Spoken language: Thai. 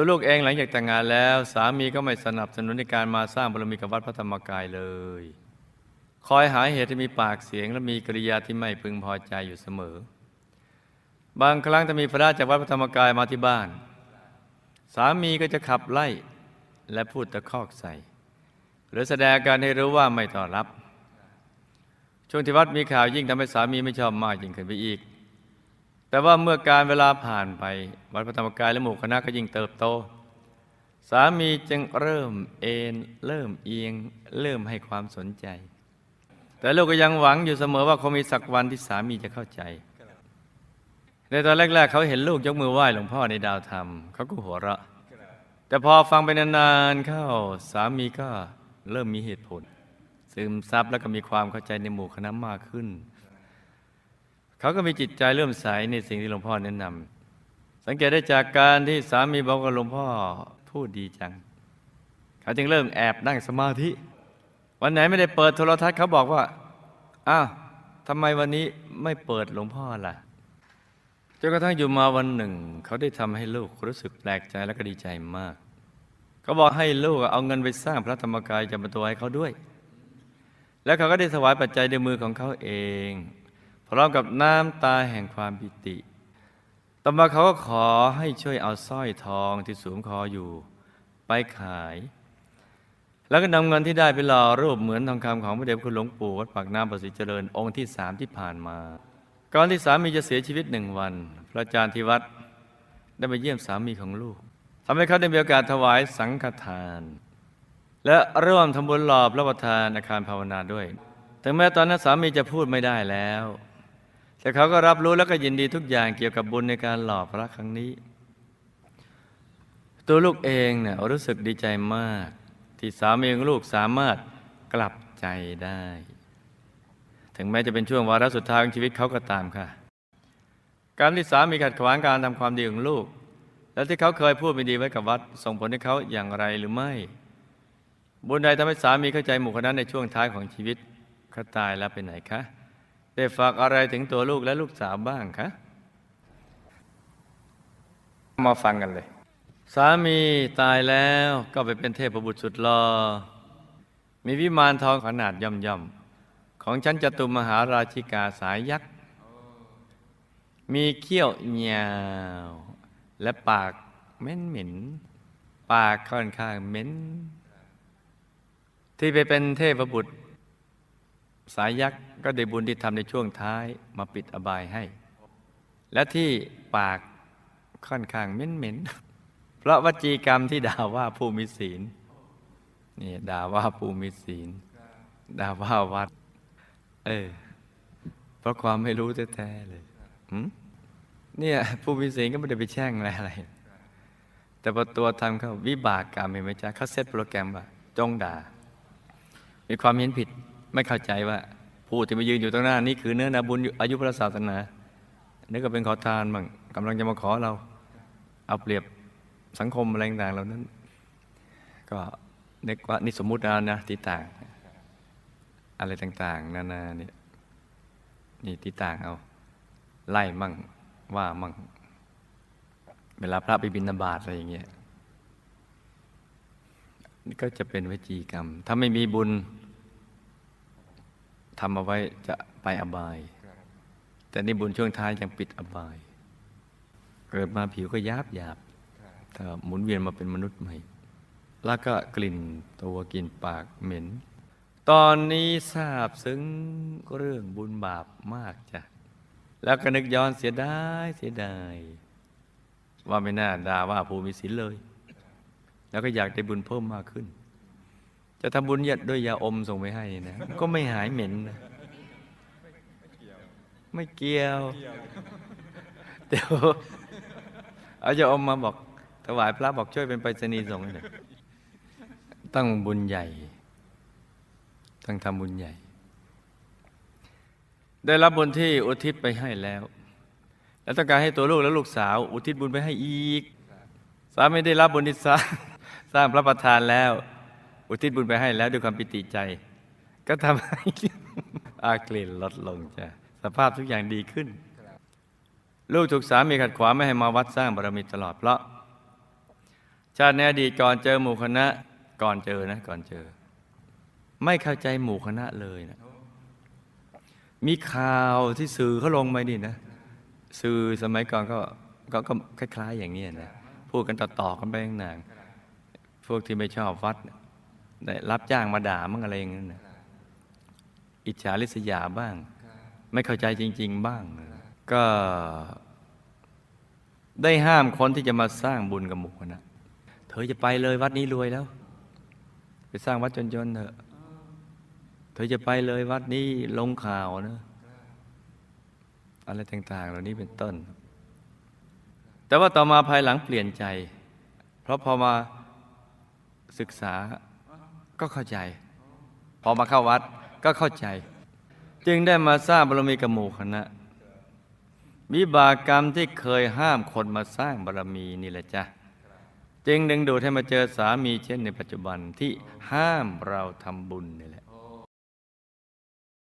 ตัวลูกเองหลังจากแต่งงานแล้ว สามีก็ไม่สนับสนุนในการมาสร้างบารมีกับวัดพระธรรมกายเลย คอยหาเหตุที่มีปากเสียงและมีกริยาที่ไม่พึงพอใจอยู่เสมอ บางครั้งถ้ามีพระจากวัดพระธรรมกายมาที่บ้าน สามีก็จะขับไล่และพูดตะคอกใส่ หรือแสดงอาการให้รู้ว่าไม่ต้อนรับ ช่วงที่วัดมีข่าวยิ่งทำให้สามีไม่ชอบมากยิ่งขึ้นไปอีก แต่ว่าเมื่อการเวลาผ่านไป วัดพระธรรมกายและหมู่คณะก็ยิ่งเติบโต สามีจึงเริ่มเอนเริ่มเอียง เริ่มให้ความสนใจ แต่ลูกก็ยังหวังอยู่เสมอว่าคงมีสักวันที่สามีจะเข้าใจ ในตอนแรก ๆ เขาเห็นลูกยกมือไหว้หลวงพ่อในดาวธรรม เขาก็หัวเราะ แต่พอฟังไปนานๆเข้าสามีก็เริ่มมีเหตุผลซึมซับแล้วก็มีความเข้าใจในหมู่คณะมากขึ้น เขาก็มีจิตใจเริ่มใสในสิ่งที่หลวงพ่อแนะนำสังเกตได้จากการที่สามีบอกกับหลวงพ่อพูดดีจัง เขาจึงเริ่มแอบนั่งสมาธิ วันไหนไม่ได้เปิดโทรทัศน์เขาบอกว่าอ้าวทำไมวันนี้ไม่เปิดหลวงพ่อล่ะจนกระทั่งอยู่มาวันหนึ่ง เขาได้ทำให้ลูกรู้สึกแปลกใจและก็ดีใจมาก เขาบอกให้ลูกเอาเงินไปสร้างพระธรรมกายจำเป็นตัวให้เขาด้วย แล้วเขาก็ได้ถวายปัจจัยด้วยมือของเขาเอง พร้อมกับน้ำตาแห่งความปิติ ต่อมาเขาก็ขอให้ช่วยเอาสร้อยทองที่สวมคออยู่ ไปขาย แล้วก็นำเงินที่ได้ไปหล่อรูปเหมือนทองคำของพระเดชพระคุณหลวงปู่วัดปากน้ำประสิทธิเจริญองค์ที่สามที่ผ่านมา ก่อนที่สามีจะเสียชีวิตหนึ่งวัน พระอาจารย์ที่วัดได้ไปเยี่ยมสามีของลูกทำให้เขาได้มีโอกาสถวายสังฆทาน และร่วมทำบุญหล่อพระประธานอาคารภาวนาด้วย ถึงแม้ตอนนั้นสามีจะพูดไม่ได้แล้ว แต่เขาก็รับรู้แล้วก็ยินดีทุกอย่างเกี่ยวกับบุญในการหล่อพระครั้งนี้ ตัวลูกเองเนี่ยรู้สึกดีใจมาก ที่สามีของลูกสามารถกลับใจได้ ถึงแม้จะเป็นช่วงวาระสุดท้ายของชีวิตเขาก็ตามค่ะ การที่สามีขัดขวางการทำความดีของลูก และที่เขาเคยพูดไม่ดีไว้กับวัด ส่งผลให้เขาอย่างไรหรือไม่ บุญใดทำให้สามีเข้าใจหมู่คณะในช่วงท้ายของชีวิตเขาตายแล้วไปไหนคะ ได้ฝากอะไรถึงตัวลูกและลูกสาวบ้างคะมาฟังกันเลย สามีตายแล้วก็ไปเป็นเทพบุตรสุดหลอ่อมีวิมานทองขนาดย่อมย่อมๆของชั้นจตุมหาราชิกาสายยักษ์ มีเขี้ยวยาว และปากเหม็นเหม็นๆปากค่อนข้างเหม็นที่ไปเป็นเทพบุตร สายยักษ์ก็ได้บุญที่ทำในช่วงท้ายมาปิดอบายให้ และที่ปากค่อนข้างเหม็นเหม็นๆเพราะวจีกรรมที่ด่าว่าผู้มีศีลนี่ด่าว่าผู้มีศีลด่าว่าวัด เออเพราะความไม่รู้แท้ๆเลยเนี่ยผู้มีศีลก็ไม่ได้ไปแช่งอะไรอะไร แต่พอตัวทำเขาวิบากกรรมเห็นไหมจ๊ะเขาเซตโปรแกรมว่าจงด่า มีความเห็นผิด ไม่เข้าใจว่า ผู้ที่มายืนอยู่ตรงหน้านี้คือเนื้อนาบุญอายุพระศาสนานี่ก็เป็นขอทานบ้างกำลังจะมาขอเรา เอาเปรียบสังคมอะไรต่างๆเหล่านั้น ก็นึกว่านี่สมมุติเอานะที่ต่าง อะไรต่างๆ นานาเนี่ยนี่ที่ต่างเอา ไล่มั่งว่ามั่ง เวลาพระไปบิณฑบาตอะไรอย่างเงี้ยนี่ก็จะเป็นวจีกรรม ถ้าไม่มีบุญ ทำเอาไว้จะไปอบาย แต่นี่บุญช่วงท้ายยังปิดอบาย เกิดมาผิวก็หยาบหยาบถ้าหมุนเวียนมาเป็นมนุษย์ใหม่ แล้วก็กลิ่นตัวกลิ่นปากเหม็น ตอนนี้ทราบซึ้งเรื่องบุญบาปมากจ้ะ แล้วก็นึกย้อนเสียดายเสียดายว่าไม่น่าด่าว่าภูมิศีลเลย แล้วก็อยากได้บุญเพิ่มมากขึ้น จะทำบุญยัดด้วยยาอมส่งไปให้นะ ก็ไม่หายเหม็นนะไม่เกี่ยวเดี๋ยวเอายาอมมาบอกถวายพระบอกช่วยเป็นไปรษณีย์ส่งให้หน่อยต้องบุญใหญ่ต้องทำบุญใหญ่ ได้รับบุญที่อุทิศไปให้แล้ว แล้วต้องการให้ตัวลูกและลูกสาว อุทิศบุญไปให้อีก สามีได้รับบุญที่สร้างสร้างพระประธานแล้ว อุทิศบุญไปให้แล้วด้วยความปิติใจ ก็ทำให้อากลิ่นลดลงจ้ะสภาพทุกอย่างดีขึ้น ลูกถูกสามีขัดขวางไม่ให้มาวัดสร้างบารมีตลอดเพราะ ชาติในอดีตก่อนเจอหมู่คณะ ก่อนเจอนะก่อนเจอ ไม่เข้าใจหมู่คณะเลยนะมีข่าวที่สื่อเขาลงไปนี่นะ สื่อสมัยก่อนก็ก็ก็คล้าย ๆ อย่างนี้นะพูดกันต่อๆกันไปนานๆพวกที่ไม่ชอบวัด ได้รับจ้างมาด่ามั่งอะไรอย่างนั้นนะอิจฉาริษยาบ้าง ไม่เข้าใจจริง ๆ บ้าง ก็ได้ห้ามคนที่จะมาสร้างบุญกับหมู่คณะเธอจะไปเลยวัดนี้รวยแล้ว ไปสร้างวัดจนๆเถอะ เธอจะไปเลยวัดนี้ลงข่าวนะ อะไรต่างๆ เหล่านี้เป็นต้น แต่ว่าต่อมาภายหลังเปลี่ยนใจ เพราะพอมาศึกษา ก็เข้าใจ พอมาเข้าวัดก็เข้าใจ จึงได้มาสร้างบารมีกับหมู่คณะวิบากกรรมที่เคยห้ามคนมาสร้างบารมีนี่แหละจ้ะจึงดึงดูดให้มาเจอสามีเช่นในปัจจุบันที่ห้ามเราทำบุญนี่แหละ